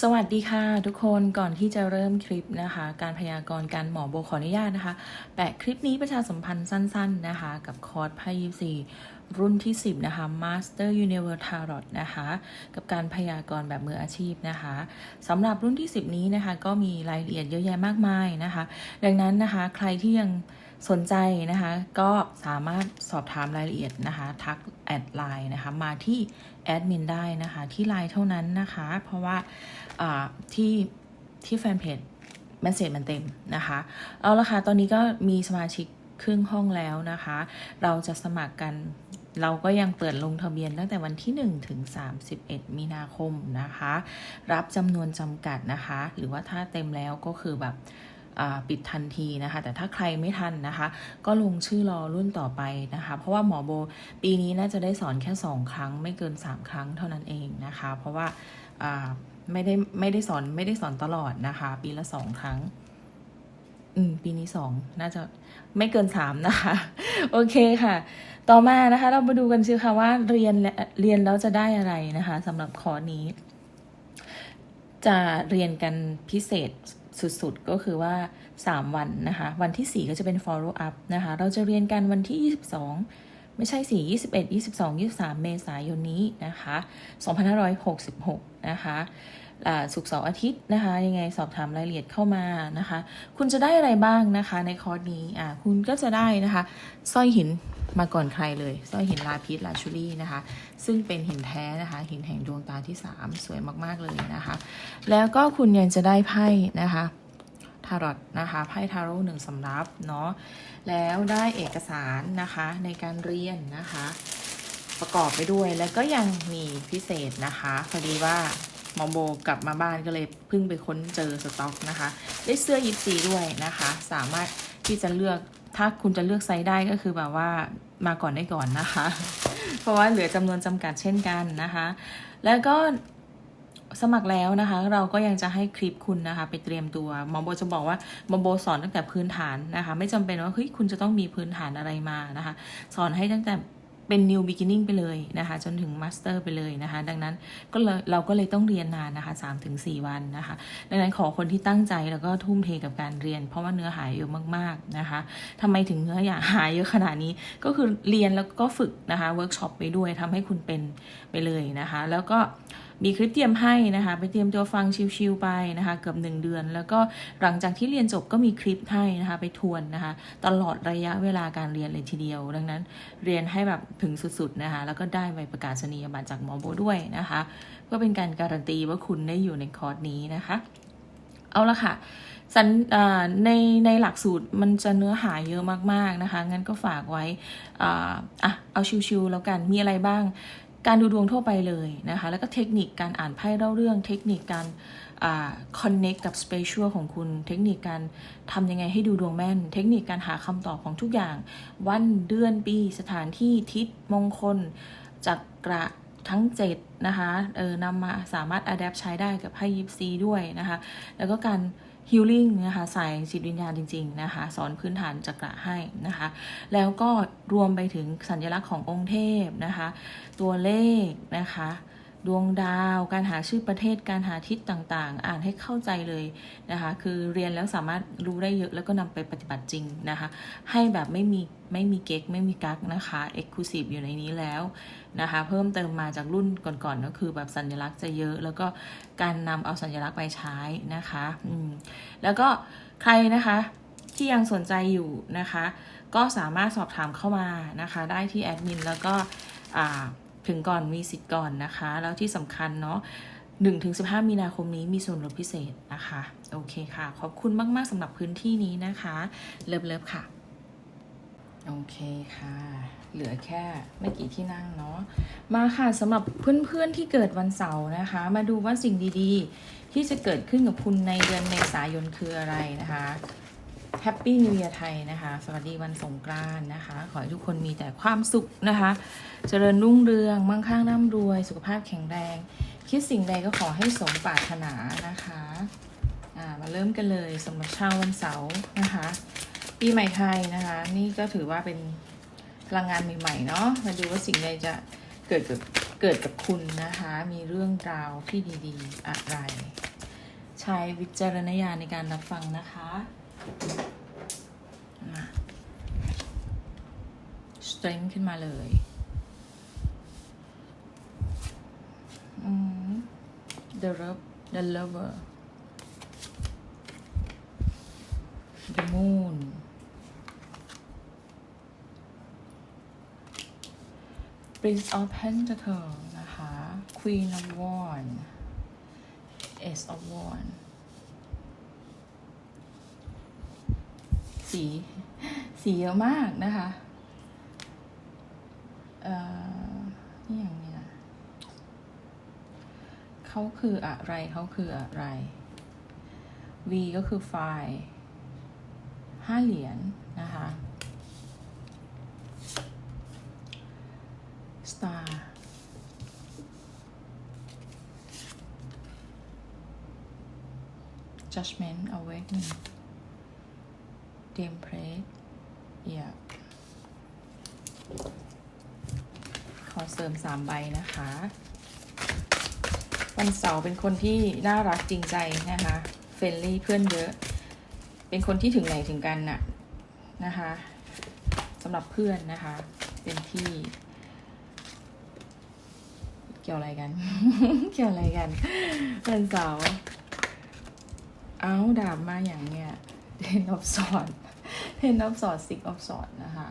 สวัสดีค่ะทุกคนก่อนที่จะเริ่มคลิปนะคะ การพยากรณ์การหมอโบขออนุญาตนะคะ แปะคลิปนี้ประชาสัมพันธ์สั้น ๆนะคะ กับคอร์สไพ่ยิปซีรุ่นที่ 10 นะคะ Master Universe Tarot นะคะ กับการพยากรณ์แบบมืออาชีพนะคะสำหรับรุ่นที่ 10 นี้นะคะ ก็มีรายละเอียดเยอะแยะมากมายนะคะ ดังนั้นนะคะใครที่ยังสนใจนะคะ ก็สามารถสอบถามรายละเอียดนะคะ ทักแอดไลน์นะคะ มาที่แอดมินได้นะคะ ที่ไลน์เท่านั้นนะคะ เพราะว่า ที่ที่แฟนเพจเมสเซจมันเต็มนะคะ เอาละค่ะ ตอนนี้ก็มีสมาชิกครึ่งห้องแล้วนะคะ เราจะสมัครกันเราก็ยังเปิดลงทะเบียนตั้งแต่วันที่ 1 ถึง 31 มีนาคมนะคะ รับจำนวนจำกัดนะคะ หรือว่าถ้าเต็มแล้วก็คือแบบปิดทันทีนะคะ แต่ถ้าใครไม่ทันนะคะ ก็ลงชื่อรอรุ่นต่อไปนะคะ เพราะว่าหมอโบปีนี้น่าจะได้สอนแค่ 2 ครั้งไม่เกิน 3 ครั้งเท่านั้นเองนะคะ เพราะว่า ไม่ได้ไม่ได้สอนไม่ได้สอนตลอดนะคะ ปีละ2ครั้ง อืม ปีนี้สองน่าจะไม่เกินสามนะคะ โอเคค่ะ ต่อมานะคะ เรามาดูกันซิค่ะว่าเรียนเรียนแล้วจะได้อะไรนะคะสำหรับคอร์สนี้ จะเรียนกันพิเศษสุดๆ ก็คือว่า 3 วันนะคะ วันที่ 4 ก็จะเป็น follow up นะคะ เราจะเรียนกันวันที่ 22 ไม่ใช่4 21 22 23 เมษายนนี้นะคะ2566 นะคะสุกเสาร์อาทิตย์นะคะ ยังไงสอบถามรายละเอียดเข้ามานะคะ คุณจะได้อะไรบ้างนะคะ ในคอร์สนี้อ่าคุณก็จะได้นะคะสร้อยหินมาก่อนใครเลยสร้อยหินลาพิษลาชูรี่นะคะ ซึ่งเป็นหินแท้นะคะ หินแห่งดวงตาที่ 3 สวยมากๆเลยนะคะ แล้วก็คุณยังจะได้ไพ่นะคะ ทารอตนะคะไพ่ทาโร่หนึ่งสำรับเนาะแล้วได้เอกสารนะคะในการเรียนนะคะ ประกอบไปด้วยแล้วก็ยังมีพิเศษนะคะพอดีว่าหมอโบกลับมาบ้านก็เลยเพิ่งไปค้นเจอสต็อกนะคะ ได้เสื้อยิปซีด้วยนะคะ สามารถที่จะเลือกถ้าคุณจะเลือกไซส์ได้ก็คือแบบว่ามาก่อนได้ก่อนนะคะ เพราะว่าเหลือจำนวนจำกัดเช่นกันนะคะ แล้วก็ สมัครแล้วนะคะ เราก็ยังจะให้คลิปคุณนะคะ ไปเตรียมตัวหมอโบจะบอกว่าหมอโบสอนตั้งแต่พื้นฐานนะคะ ไม่จำเป็นว่าเฮ้ยคุณจะต้องมีพื้นฐานอะไรมานะคะ สอนให้ตั้งแต่เป็น new beginning ไปเลยนะคะ จนถึง master ไปเลยนะคะ ดังนั้นก็เลยเราก็เลยต้องเรียนนานนะคะ3-4 วันนะคะ ดังนั้นขอคนที่ตั้งใจแล้วก็ทุ่มเทกับการเรียน เพราะว่าเนื้อหาเยอะมากๆนะคะทำไมถึงเนื้ออยากหายเยอะขนาดนี้ก็คือเรียนแล้วก็ฝึกนะคะ เวิร์กช็อปไปด้วยทำให้คุณเป็นไปเลยนะคะ แล้วก็ มีคลิปเตรียมให้นะคะ ไปเตรียมตัวฟังชิวๆไปนะคะ เกือบหนึ่งเดือน แล้วก็หลังจากที่เรียนจบก็มีคลิปให้นะคะ ไปทวนนะคะ ตลอดระยะเวลาการเรียนเลยทีเดียว ดังนั้นเรียนให้แบบถึงสุดๆนะคะ แล้วก็ได้ใบประกาศนียบัตรจากหมอโบด้วยนะคะเพื่อเป็นการการันตีว่าคุณได้อยู่ในคอร์สนี้นะคะ เอาละค่ะสันในในหลักสูตรมันจะเนื้อหาเยอะมากๆนะคะ งั้นก็ฝากไว้อ่าอะเอาชิวๆแล้วกันมีอะไรบ้าง การดูดวงทั่วไปเลยนะคะ แล้วก็เทคนิคการอ่านไพ่เล่าเรื่อง เทคนิคการอ่า connect กับ spatial ของคุณ เทคนิคการทำยังไงให้ดูดวงแม่น เทคนิคการหาคำตอบของทุกอย่าง วันเดือนปีสถานที่ทิศมงคลจักระทั้ง 7 นะคะ เออนำมาสามารถ adapt ใช้ได้กับไพ่ยิปซีด้วยนะคะ แล้วก็การ healing นะคะใส่จิตวิญญาณจริง ๆ นะคะ สอนพื้นฐานจักระให้นะคะ แล้วก็รวมไปถึงสัญลักษณ์ขององค์เทพนะคะ ตัวเลขนะคะ ดวงดาว การหาชื่อประเทศ การหาทิศต่างๆ อ่านให้เข้าใจเลยนะคะ คือเรียนแล้วสามารถรู้ได้เยอะแล้วก็นำไปปฏิบัติจริงนะคะ ให้แบบไม่มีไม่มีเก๊กไม่มีกักนะคะ Exclusive อยู่ในนี้แล้ว นะคะ เพิ่มเติมมาจากรุ่นก่อนๆก็คือแบบสัญลักษณ์จะเยอะ แล้วก็การนำเอาสัญลักษณ์ไปใช้นะคะอืมแล้วก็ใครนะคะที่ยังสนใจอยู่นะคะ ก็สามารถสอบถามเข้ามานะคะ ได้ที่แอดมินแล้วก็ถึงก่อนมีสิทธิ์ก่อนนะคะ แล้วที่สำคัญเนาะ1ถึง15 มีนาคมนี้มีส่วนลดพิเศษนะคะ โอเคค่ะ ขอบคุณมาก ๆสำหรับพื้นที่นี้นะคะ เลิฟเลิฟค่ะ โอเคค่ะ เหลือแค่ไม่กี่ที่นั่งเนาะ มาค่ะสำหรับเพื่อนๆที่เกิดวันเสาร์นะคะ มาดูว่าสิ่งดีๆ ที่จะเกิดขึ้นกับคุณในเดือนเมษายนคืออะไรนะคะแฮปปี้นิว e ย r ไทยนะคะ สวัสดีวันสงกรานต์นะคะ ขอให้ทุกคนมีแต่ความสุขนะคะ เจริญรุ่งเรือง มั่งคั่งร่ำรวย สุขภาพแข็งแรง คิดสิ่งใดก็ขอให้สมปรารถนานะคะ อ่า มาเริ่มกันเลยสำหรับชาววันเสาร์นะคะ ปีใหม่ไทยนะคะ นี่ก็ถือว่าเป็นพลังงานใหม่ๆเนาะมาดูว่าสิ่งใดจะเกิดกับเกิดกับคุณนะคะ มีเรื่องราวที่ดีๆ อะไร ใช้วิจารณญาณในการรับฟังนะคะมา strength ขึ้นมาเลยอืม the love the lover the moon prince of pentacle นะคะ queen of Wands ace of Wands สีสีเยอะมากนะคะ เอ่อ นี่อย่างนี้ยเขาคืออะไรเขาคืออะไร V ก็คือไฟล์ห้าเหรียญนะคะ Star Judgment Awakening Template อย่าขอเสริมสามใบนะคะ วันเสาร์เป็นคนที่น่ารักจริงใจนะคะ เฟรนลี่เพื่อนเยอะ เป็นคนที่ถึงไหนถึงกันน่ะนะคะสำหรับเพื่อนนะคะ เป็นที่ เกี่ยวอะไรกัน เกี่ยวอะไรกันวันเสาร์เอ้าดาบมาอย่างเนี้ยเทนออฟสอดเทนออฟสอดซิกออฟสอดนะคะ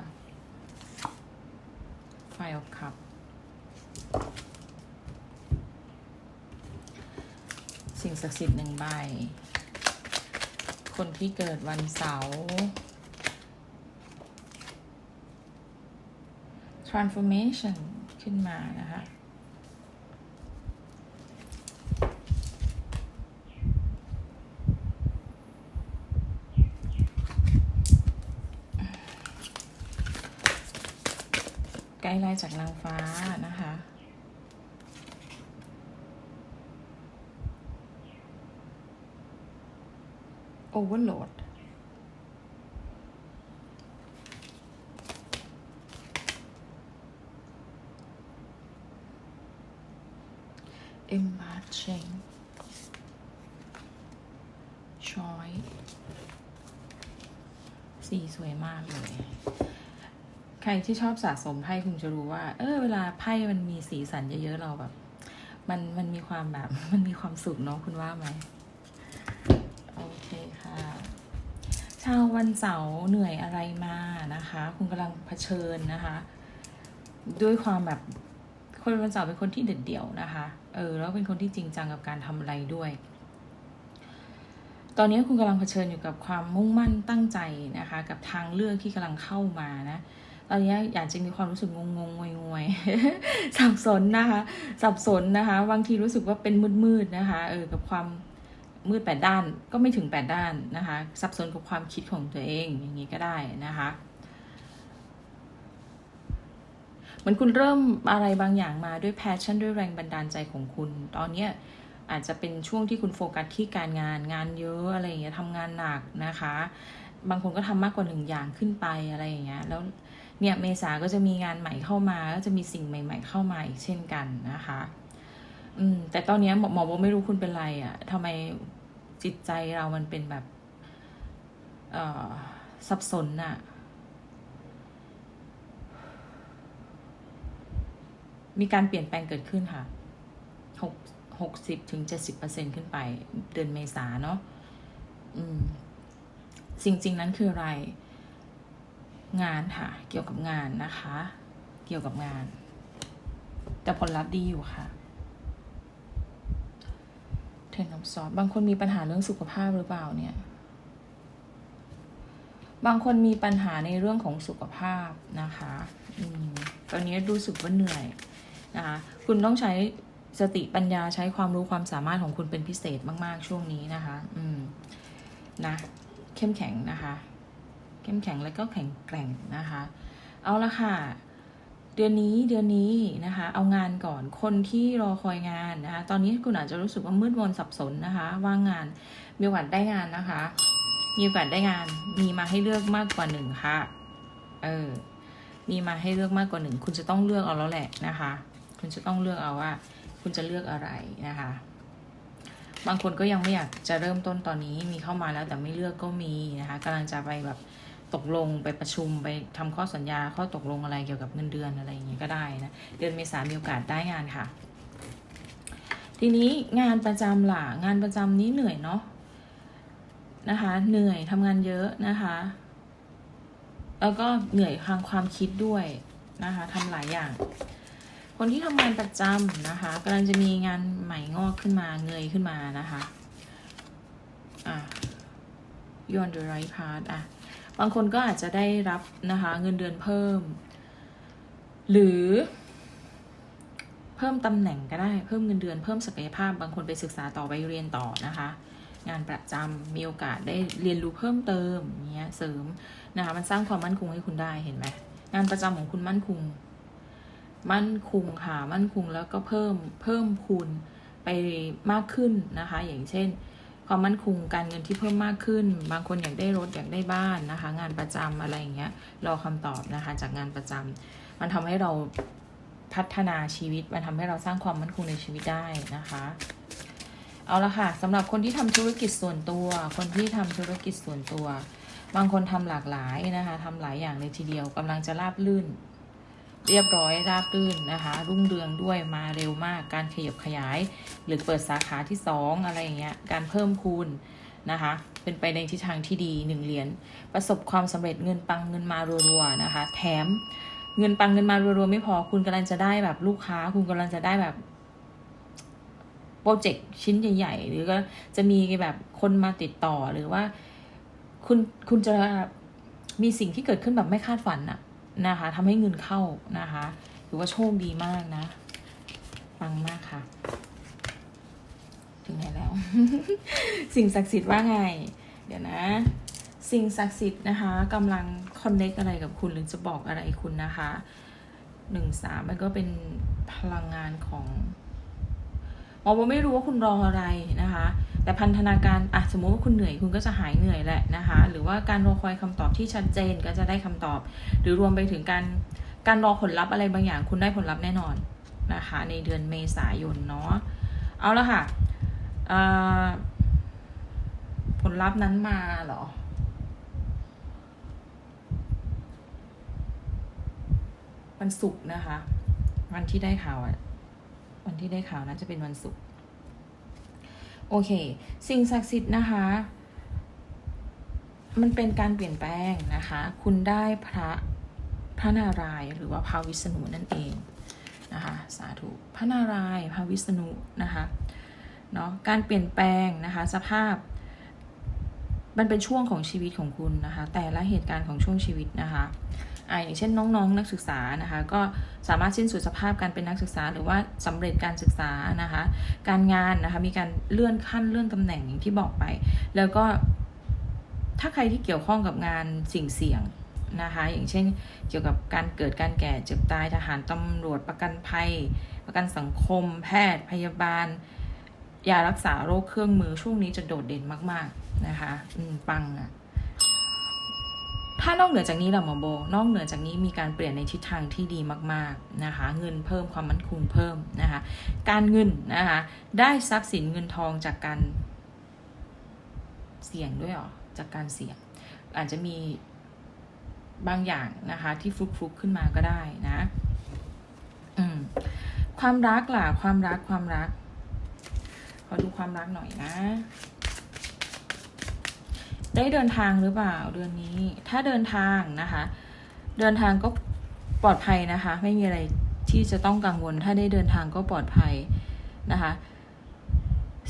ไฟออฟคัพสิ่งศักดิ์สิทธิ์หนึ่งใบ คนที่เกิดวันเสาร์ transformation ขึ้นมานะคะ ด์ไลน์จากนางฟ้านะคะ overload เอ็มบาร์เชงชอยสีสวยมากเลย ใครที่ชอบสะสมไพ่คงจะรู้ว่า เออ เวลาไพ่มันมีสีสันเยอะๆเราแบบ มันมันมีความแบบ มันมีความสุขเนาะคุณว่าไหมโอเคค่ะ ชาววันเสาร์เหนื่อยอะไรมานะคะ คุณกำลังเผชิญนะคะ ด้วยความแบบคนวันเสาร์เป็นคนที่เด็ดเดี่ยวนะคะ เออ แล้วเป็นคนที่จริงจังกับการทำอะไรด้วย ตอนนี้คุณกำลังเผชิญอยู่กับความมุ่งมั่นตั้งใจนะคะ กับทางเลือกที่กำลังเข้ามานะ ตอนนี้อย่ากจะมีความรู้สึกงงงงวยงวยสับสนนะคะ สับสนนะคะ บางทีรู้สึกว่าเป็นมืดๆนะคะ เออ กับความมืดแปดด้านก็ไม่ถึงแปดด้านนะคะ สับสนกับความคิดของตัวเองอย่างนี้ก็ได้นะคะเหมือนคุณเริ่มอะไรบางอย่างมาด้วยแพชชั่นด้วยแรงบันดาลใจของคุณ ตอนเนี้ยอาจจะเป็นช่วงที่คุณโฟกัสที่การงานงานเยอะอะไรอย่างเงี้ยทำงานหนักนะคะ บางคนก็ทำมากกว่าหนึ่งอย่างขึ้นไปอะไรอย่างเงี้ยแล้ว เนี่ยเมษาก็จะมีงานใหม่เข้ามาก็จะมีสิ่งใหม่ ๆ เข้ามาอีกเช่นกันนะคะ อืม แต่ตอนนี้หมอหมอบอกไม่รู้คุณเป็นไรอะ่ะทำไมจิตใจเรามันเป็นแบบ เอ่อสับสนน่ะ มีการเปลี่ยนแปลงเกิดขึ้นค่ะหกหกสิบถึงเจ็ดสิบเปอร์เซ็นขึ้นไป เดือนเมษาเนาะอืม สิ่งจริงนั้นคืออะไร งานค่ะ เกี่ยวกับงานนะคะ เกี่ยวกับงาน แต่ผลลัพธ์ดีอยู่ค่ะเทนนอฟซอสบางคนมีปัญหาเรื่องสุขภาพหรือเปล่าเนี่ย บางคนมีปัญหาในเรื่องของสุขภาพนะคะอืมตอนนี้รู้สึกว่าเหนื่อยนะคะคุณต้องใช้สติปัญญาใช้ความรู้ความสามารถของคุณเป็นพิเศษมาก ๆ ช่วงนี้นะคะ อืม นะ เข้มแข็งนะคะ เข้มแข็งแล้วก็แข็งแกร่งนะคะ เอาละค่ะ เดือนนี้เดือนนี้นะคะ เอางานก่อนคนที่รอคอยงานนะคะ ตอนนี้คุณอาจจะรู้สึกว่ามืดมนสับสนนะคะ ว่างงานมีโอกาสได้งานนะคะ มีโอกาสได้งานมีมาให้เลือกมากกว่าหนึ่งค่ะเออมีมาให้เลือกมากกว่าหนึ่งคุณจะต้องเลือกเอาแล้วแหละนะคะ คุณจะต้องเลือกเอาว่า คุณจะเลือกอะไรนะคะ บางคนก็ยังไม่อยากจะเริ่มต้นตอนนี้มีเข้ามาแล้วแต่ไม่เลือกก็มีนะคะกำลังจะไปแบบ ตกลงไปประชุมไปทำข้อสัญญาข้อตกลงอะไรเกี่ยวกับเงินเดือนอะไรอย่างเงี้ยก็ได้นะเดือนเมษามีโอกาสได้งานค่ะ ทีนี้งานประจำล่ะงานประจำนี้เหนื่อยเนาะนะคะ เหนื่อยทำงานเยอะนะคะ แล้วก็เหนื่อยทางความคิดด้วยนะคะทำหลายอย่าง คนที่ทำงานประจำนะคะกำลังจะมีงานใหม่งอกขึ้นมาเงยขึ้นมานะคะอะ you on the right path อะ บางคนก็อาจจะได้รับนะคะเงินเดือนเพิ่ม หรือเพิ่มตำแหน่งก็ได้เพิ่มเงินเดือนเพิ่มศักยภาพ บางคนไปศึกษาต่อไปเรียนต่อนะคะ งานประจำมีโอกาสได้เรียนรู้เพิ่มเติมเนี้ยเสริมนะคะมันสร้างความมั่นคงให้คุณได้เห็นไหมงานประจำของคุณมั่นคง มั่นคงค่ะมั่นคงแล้วก็เพิ่มเพิ่มคูณไปมากขึ้นนะคะ อย่างเช่น ความมั่นคงการเงินที่เพิ่มมากขึ้น บางคนอยากได้รถอยากได้บ้านนะคะ งานประจำอะไรอย่างเงี้ยรอคำตอบนะคะจากงานประจำมันทำให้เราพัฒนาชีวิต มันทำให้เราสร้างความมั่นคงในชีวิตได้นะคะเอาละค่ะสำหรับคนที่ทำธุรกิจส่วนตัว คนที่ทำธุรกิจส่วนตัว บางคนทำหลากหลายนะคะทำหลายอย่างเลยทีเดียวกำลังจะราบลื่น เรียบร้อยราบรื่นนะคะ รุ่งเรืองด้วยมาเร็วมาก การขยับขยาย หรือเปิดสาขาที่ 2 อะไรอย่างเงี้ยการเพิ่มคูณนะคะ เป็นไปในทิศทางที่ดีหนึ่งเหรียญประสบความสำเร็จเงินปังเงินมารัวๆนะคะ แถมเงินปังเงินมารัวๆไม่พอคุณกำลังจะได้แบบลูกค้า คุณกำลังจะได้แบบโปรเจกต์ชิ้นใหญ่ ๆ หรือก็จะมีแบบคนมาติดต่อหรือว่า คุณคุณจะมีสิ่งที่เกิดขึ้นแบบไม่คาดฝันอะ นะคะทำให้เงินเข้านะคะถือว่าโชคดีมากนะปังมากค่ะ ถึงไหนแล้ว สิ่งศักดิ์สิทธิ์ว่าไง เดี๋ยวนะ สิ่งศักดิ์สิทธิ์นะคะกำลังคอนเน c t อะไรกับคุณหรือจะบอกอะไรคุณนะคะหนึ่งสามมันก็เป็นพลังงานของหมอบอกไม่รู้ว่าคุณรออะไรนะคะ แต่พันธนาการอะสมมติว่าคุณเหนื่อยคุณก็จะหายเหนื่อยแหละนะคะ หรือว่าการรอคอยคำตอบที่ชัดเจนก็จะได้คำตอบ หรือรวมไปถึงการการรอผลลัพธ์อะไรบางอย่างคุณได้ผลลัพธ์แน่นอนนะคะ ในเดือนเมษายนเนาะเอาละค่ะผลลัพธ์นั้นมาเหรอวันศุกร์นะคะ วันที่ได้ข่าวอะวันที่ได้ข่าวน่าจะเป็นวันศุกร์ โอเค สิ่งศักดิ์สิทธิ์นะคะ มันเป็นการเปลี่ยนแปลงนะคะ คุณได้พระพระนารายหรือว่าพระวิษณุนั่นเองนะคะสาธุพระนารายพระวิษณุนะคะเนาะการเปลี่ยนแปลงนะคะสภาพ มันเป็นช่วงของชีวิตของคุณนะคะ แต่ละเหตุการณ์ของช่วงชีวิตนะคะ อ่าอย่างเช่นน้องๆนนักศึกษานะคะ ก็สามารถสิ้นสุดสภาพการเป็นนักศึกษา หรือว่าสำเร็จการศึกษานะคะ การงานนะคะมีการเลื่อนขั้นเลื่อนตำแหน่งอย่างที่บอกไป แล้วก็ถ้าใครที่เกี่ยวข้องกับงานสิ่งเสี่ยงนะคะอย่างเช่นเกี่ยวกับการเกิดการแก่เจ็บตายทหารตำรวจประกันภัย ประกันสังคม แพทย์พยาบาลยารักษาโรคเครื่องมือช่วงนี้จะโดดเด่นมาก ๆ นะคะปังอะ ถ้านอกเหนือจากนี้ล่ะหมอโบ นอกเหนือจากนี้มีการเปลี่ยนในทิศทางที่ดีมากๆนะคะ เงินเพิ่มความมั่นคงเพิ่มนะคะ การเงินนะคะ ได้ทรัพย์สินเงินทองจากการเสี่ยงด้วยหรอ จากการเสี่ยง อาจจะมีบางอย่างนะคะ ที่ฟลุกๆขึ้นมาก็ได้นะ อืม ความรักล่ะ ความรักความรัก ขอดูความรักหน่อยนะ ได้เดินทางหรือเปล่าเดือนนี้ ถ้าเดินทางนะคะ เดินทางก็ปลอดภัยนะคะ ไม่มีอะไรที่จะต้องกังวล ถ้าได้เดินทางก็ปลอดภัยนะคะ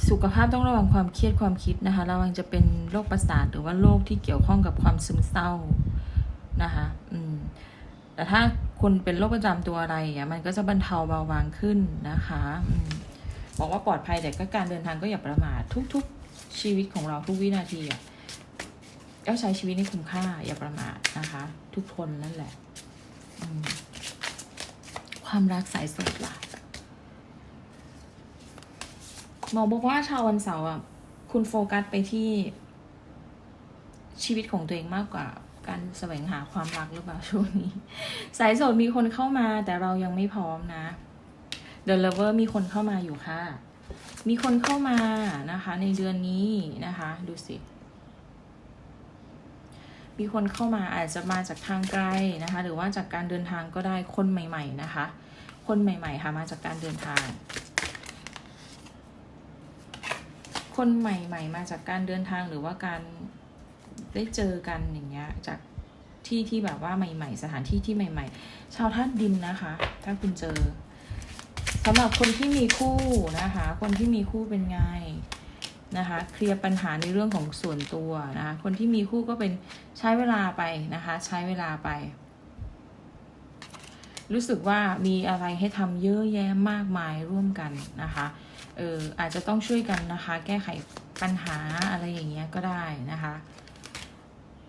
สุขภาพต้องระวังความเครียดความคิดนะคะระวังจะเป็นโรคประสาทหรือว่าโรคที่เกี่ยวข้องกับความซึมเศร้านะคะอืมแต่ถ้าคุณเป็นโรคประจำตัวอะไรอย่างมันก็จะบรรเทาเบาบางขึ้นนะคะอืมบอกว่าปลอดภัยแต่ก็การเดินทางก็อย่าประมาททุก ๆชีวิตของเราทุกวินาทีอะ ก็ใช้ชีวิตให้คุ้มค่าอย่าประมาทนะคะ ทุกคนนั่นแหละ ความรักสายสดล่ะหมอบอกว่าชาววันเสาร์อะคุณโฟกัสไปที่ชีวิตของตัวเองมากกว่าการแสวงหาความรักหรือเปล่าช่วงนี้ สายโสดมีคนเข้ามา แต่เรายังไม่พร้อมนะ The Lover มีคนเข้ามาอยู่ค่ะ มีคนเข้ามานะคะ ในเดือนนี้นะคะ ดูสิ มีคนเข้ามาอาจจะมาจากทางไกลนะคะ หรือว่าจากการเดินทางก็ได้คนใหม่ ๆ นะคะ คนใหม่ ๆ ค่ะมาจากการเดินทาง คนใหม่ ๆ มาจากการเดินทางหรือว่าการได้เจอกันอย่างเงี้ยจากที่ที่แบบว่าใหม่ ๆ สถานที่ที่ใหม่ ๆ ชาวธาตุดินนะคะ ถ้าคุณเจอสำหรับคนที่มีคู่นะคะ คนที่มีคู่เป็นไง นะคะ เคลียร์ปัญหาในเรื่องของส่วนตัวนะคะ คนที่มีคู่ก็เป็นใช้เวลาไปนะคะ ใช้เวลาไป รู้สึกว่ามีอะไรให้ทำเยอะแยะมากมายร่วมกันนะคะ เอออาจจะต้องช่วยกันนะคะ แก้ไขปัญหาอะไรอย่างเงี้ยก็ได้นะคะ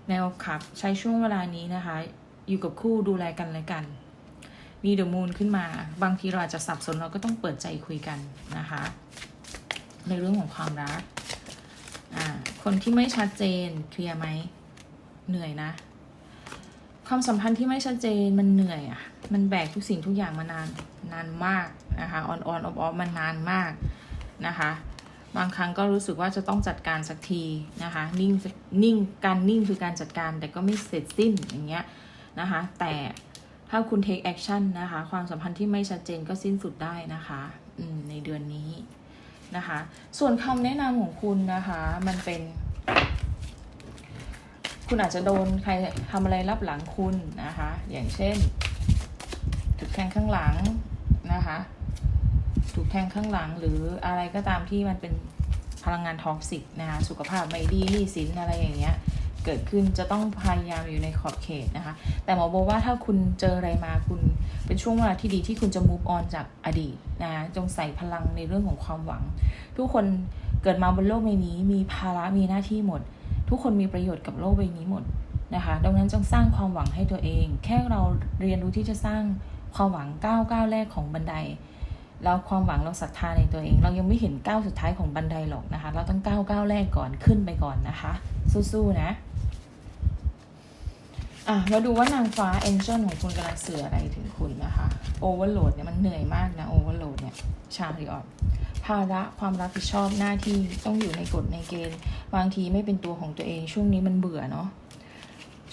แนวขับใช้ช่วงเวลานี้นะคะ อยู่กับคู่ดูแลกันและกัน มีเดอะมูนขึ้นมา บางทีเราอาจจะสับสนเราก็ต้องเปิดใจคุยกันนะคะ ในเรื่องของความรัก อ่า คนที่ไม่ชัดเจนเคลียร์ไหม เหนื่อยนะ ความสัมพันธ์ที่ไม่ชัดเจนมันเหนื่อยอะ่ะ มันแบกทุกสิ่งทุกอย่างมานาน นานมากนะคะ ออนออนออฟออฟมันนานมากนะคะ บางครั้งก็รู้สึกว่าจะต้องจัดการสักทีนะคะ นิ่ง นิ่ง การนิ่งคือการจัดการ แต่ก็ไม่เสร็จสิ้นอย่างเงี้ยนะคะ แต่ถ้าคุณ take action นะคะ ความสัมพันธ์ที่ไม่ชัดเจนก็สิ้นสุดได้นะคะในเดือนนี้ นะคะ ส่วนคำแนะนำของคุณนะคะ มันเป็น คุณอาจจะโดนใครทำอะไรรับหลังคุณนะคะ อย่างเช่น ถูกแทงข้างหลังนะคะ ถูกแทงข้างหลังหรืออะไรก็ตามที่มันเป็นพลังงานท็อกซิกนะคะ สุขภาพไม่ดีหนี้สินอะไรอย่างเงี้ย เกิดขึ้นจะต้องพยายามอยู่ในขอบเขตนะคะ แต่หมอบอกว่าถ้าคุณเจออะไรมาคุณเป็นช่วงเวลาที่ดีที่คุณจะ move on จากอดีตนะจงใส่พลังในเรื่องของความหวัง ทุกคนเกิดมาบนโลกใบนี้ มีภาระมีหน้าที่หมด ทุกคนมีประโยชน์กับโลกใบนี้หมดนะคะดังนั้นจงสร้างความหวังให้ตัวเอง แค่เราเรียนรู้ที่จะสร้างความหวังก้าวก้าวแรกของบันไดแล้วความหวังเราศรัทธาในตัวเอง เรายังไม่เห็นก้าวสุดท้ายของบันไดหรอกนะคะ เราต้องก้าวก้าวแรกก่อนขึ้นไปก่อนนะคะ สู้ๆนะ อะมาดูว่านางฟ้าเอนเจ l ของคุณกำลังสื่ออะไรถึงคุณนะคะโอเวอร์โหลดเนี่ยมันเหนื่อยมากนะโอเวอร์โหลดเนี่ยชาริออตภาระความรับผิดชอบหน้าที่ต้องอยู่ในกฎในเกณฑ์ บางทีไม่เป็นตัวของตัวเอง ช่วงนี้มันเบื่อเนาะ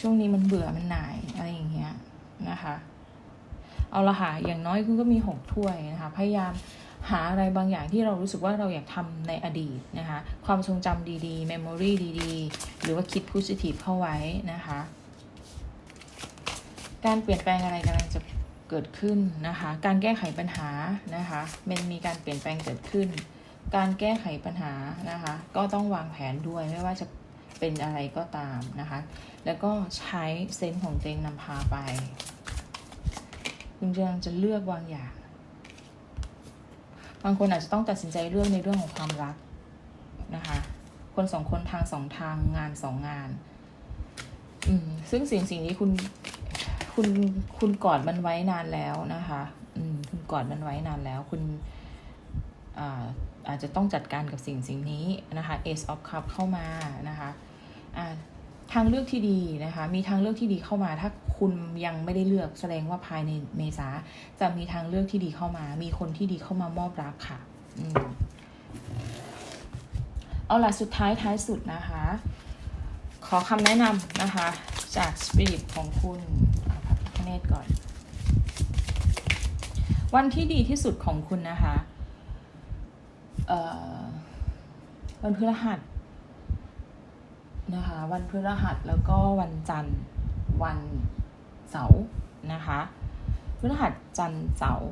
ช่วงนี้มันเบื่อมันหน่ายอะไรอย่างเงี้ยนะคะ เอาละค่ะอย่างน้อยคุณก็มีหกถ้วยนะคะพยายามหาอะไรบางอย่างที่เรารู้สึกว่าเราอยากทำในอดีตนะคะ ความทรงจำดีๆ memory ดีๆ หรือว่าคิด positive เข้าไว้นะคะ การเปลี่ยนแปลงอะไรกำลังจะเกิดขึ้นนะคะ การแก้ไขปัญหานะคะมันมีการเปลี่ยนแปลงเกิดขึ้น การแก้ไขปัญหานะคะ ก็ต้องวางแผนด้วยไม่ว่าจะเป็นอะไรก็ตามนะคะ แล้วก็ใช้เซนส์ของตัวเองนำพาไป คุณกำลังจะเลือกบางอย่างบางคนอาจจะต้องตัดสินใจเลือกในเรื่องของความรักนะคะ คนสองคนทางสองทางงานสองงาน อืมซึ่งสิ่งสิ่งนี้คุณ คุณคุณกอดมันไว้นานแล้วนะคะ อืม คุณกอดมันไว้นานแล้ว คุณอ่าอาจจะต้องจัดการกับสิ่งสิ่งนี้นะคะ Ace of Cup เข้ามานะคะอ่าทางเลือกที่ดีนะคะ มีทางเลือกที่ดีเข้ามา ถ้าคุณยังไม่ได้เลือกแสดงว่าภายในเมษาจะมีทางเลือกที่ดีเข้ามา มีคนที่ดีเข้ามามอบรักค่ะอเอาล่ะสุดท้ายท้ายสุดนะคะ ขอคำแนะนำนะคะ จากสปิริตของคุณ เนศก่อน วันที่ดีที่สุดของคุณนะคะเอ่อวันพฤหัสนะคะ วันพฤหัสแล้วก็วันจันทร์วันเสาร์นะคะพฤหัสจันทร์เสาร์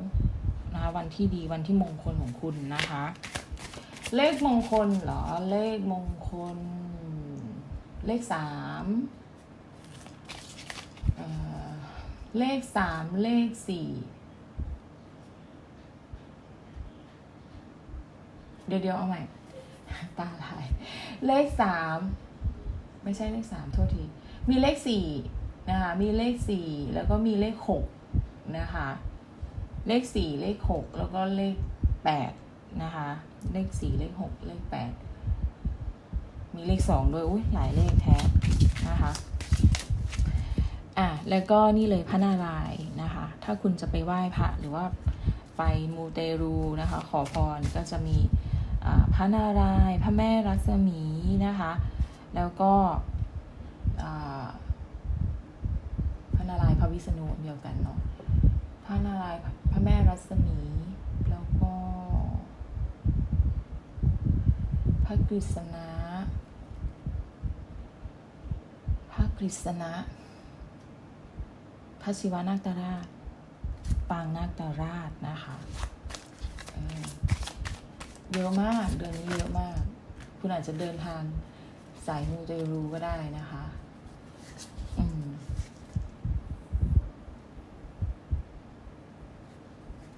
นะคะวันที่ดีวันที่มงคลของคุณนะคะ เลขมงคลเหรอเลขมงคล เลขสามเอ่อ เลขสามเลขสี่เดี๋ยวเดี๋ยวเอาใหม่ ตาลาย เลขสามไม่ใช่เลขสามโทษที มีเลขสี่นะคะ มีเลขสี่แล้วก็มีเลขหกนะคะ เลขสี่เลขหกแล้วก็เลขแปดนะคะ เลขสี่เลขหกเลขแปดมีเลขสองด้วย อุ้ยหลายเลขแท้นะคะ อะแล้วก็นี่เลยพระนารายณ์นะคะ ถ้าคุณจะไปไหว้พระหรือว่าไปมูเตรูนะคะ ขอพรก็จะมีพระนารายณ์พระแม่รัศมีนะคะ แล้วก็พระนารายณ์พระวิษณุเดียวกันเนาะพระนารายณ์พระแม่รัศมีแล้วก็พระกฤษณะพระกฤษณะ ระศิวนาคราช ปางนาคราชนะคะเยอะมากเดือนนี้เยอะมาก คุณอาจจะเดินทางสายมูเตรูก็ได้นะคะ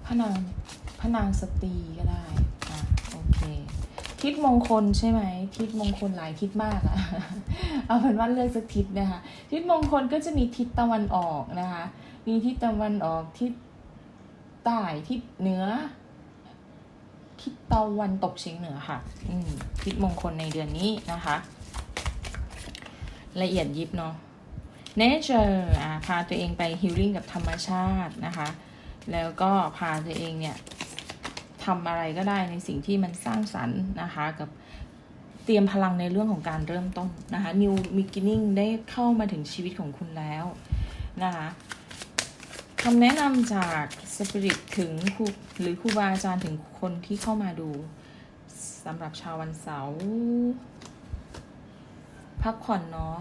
พระนางพระนางสตรีก็ได้ ทิศมงคลใช่ไหมทิศมงคลหลายทิศมากอะเอาเป็นว่าเลือกสักทิศนะคะ ทิศมงคลก็จะมีทิศตะวันออกนะคะ มีทิศตะวันออกทิศใต้ทิศเหนือ ทิศตะวันตกเฉียงเหนือค่ะอืมทิศมงคลในเดือนนี้นะคะ ละเอียดยิบเนาะ nature อ่าพาตัวเองไป healing กับธรรมชาตินะคะ แล้วก็พาตัวเองเนี่ย ทำอะไรก็ได้ในสิ่งที่มันสร้างสรรค์นะคะ กับเตรียมพลังในเรื่องของการเริ่มต้นนะคะ new beginning ได้เข้ามาถึงชีวิตของคุณแล้วนะคะคำแนะนำจาก Spirit ถึงครูหรือครูบาอาจารย์ถึงคนที่เข้ามาดูสำหรับชาววันเสาร์พักผ่อนเนาะ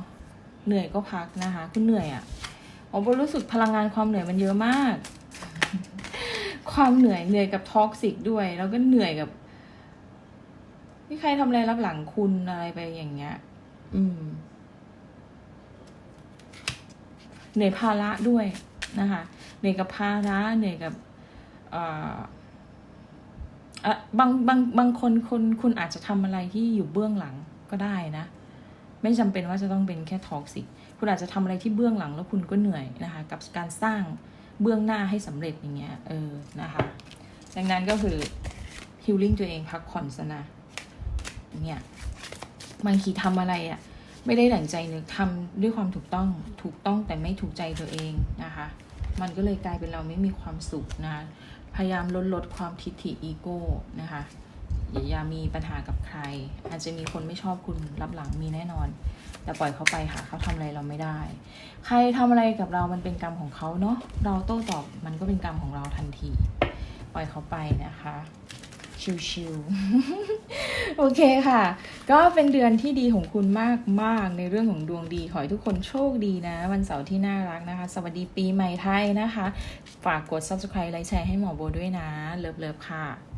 เหนื่อยก็พักนะคะ คุณเหนื่อยอะ่ะอ๋อโบรู้สึกพลังงานความเหนื่อยมันเยอะมาก ความเหนื่อยเหนื่อยกับท็อกซิกด้วย แล้วก็เหนื่อยกับไม่ใครทำอะไรรับหลังคุณอะไรไปอย่างเงี้ย อืม เหนื่อยภาระด้วยนะคะ เหนื่อยกับภาระเหนื่อยกับเอ่อเออบางบางบางคนคนคุณอาจจะทำอะไรที่อยู่เบื้องหลังก็ได้นะ ไม่จำเป็นว่าจะต้องเป็นแค่ท็อกซิก คุณอาจจะทำอะไรที่เบื้องหลังแล้วคุณก็เหนื่อยนะคะ กับการสร้าง เบื้องหน้าให้สำเร็จอย่างเงี้ยเออนะคะดังนั้นก็คือ healing ตัวเองพักผ่อนซะนะเนี่ยบางทีทำอะไรอะ่ะไม่ได้ดั่งใจนึกทำด้วยความถูกต้องถูกต้องแต่ไม่ถูกใจตัวเองนะคะ มันก็เลยกลายเป็นเราไม่มีความสุขนะพยายามลดลดความทิฐิอีโก้นะคะอย่ามีปัญหากับใคร อาจจะมีคนไม่ชอบคุณรับหลังมีแน่นอน แต่ปล่อยเขาไปค่ะเขาทำอะไรเราไม่ได้ ใครทำอะไรกับเรามันเป็นกรรมของเขาเนาะเราโต้ตอบมันก็เป็นกรรมของเราทันที ปล่อยเขาไปนะคะชิวๆโอเคค่ะ ก็เป็นเดือนที่ดีของคุณมากมากๆ ในเรื่องของดวงดี ขอให้ทุกคนโชคดีนะ วันเสาร์ที่น่ารักนะคะ สวัสดีปีใหม่ไทยนะคะ ฝากกด subscribe ไลค์แชร์ให้หมอโบด้วยนะ เลิฟๆค่ะ